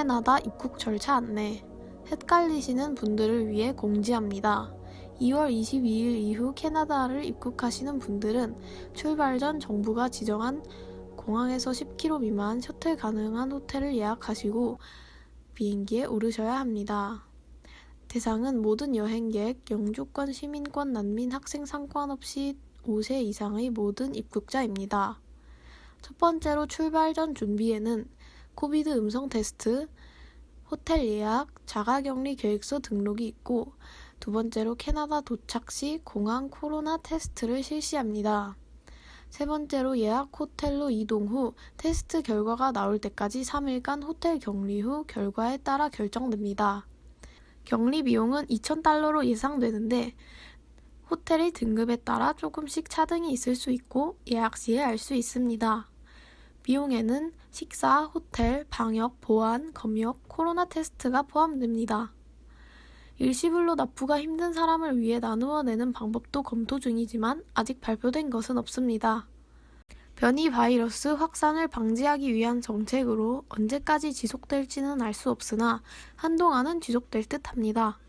캐나다 입국 절차 안내. 헷갈리시는 분들을 위해 공지합니다. 2월 22일 이후 캐나다를 입국하시는 분들은 출발 전 정부가 지정한 공항에서 10km 미만 셔틀 가능한 호텔을 예약하시고 비행기에 오르셔야 합니다. 대상은 모든 여행객, 영주권, 시민권, 난민, 학생 상관없이 5세 이상의 모든 입국자입니다. 첫 번째로 출발 전 준비에는 코비드 음성 테스트, 호텔 예약, 자가격리 계획서 등록이 있고 두 번째로 캐나다 도착 시 공항 코로나 테스트를 실시합니다. 세 번째로 예약 호텔로 이동 후 테스트 결과가 나올 때까지 3일간 호텔 격리 후 결과에 따라 결정됩니다. 격리 비용은 2,000달러로 예상되는데 호텔의 등급에 따라 조금씩 차등이 있을 수 있고 예약 시에 알 수 있습니다. 비용에는 식사, 호텔, 방역, 보안, 검역, 코로나 테스트가 포함됩니다. 일시불로 납부가 힘든 사람을 위해 나누어 내는 방법도 검토 중이지만 아직 발표된 것은 없습니다. 변이 바이러스 확산을 방지하기 위한 정책으로 언제까지 지속될지는 알 수 없으나 한동안은 지속될 듯 합니다.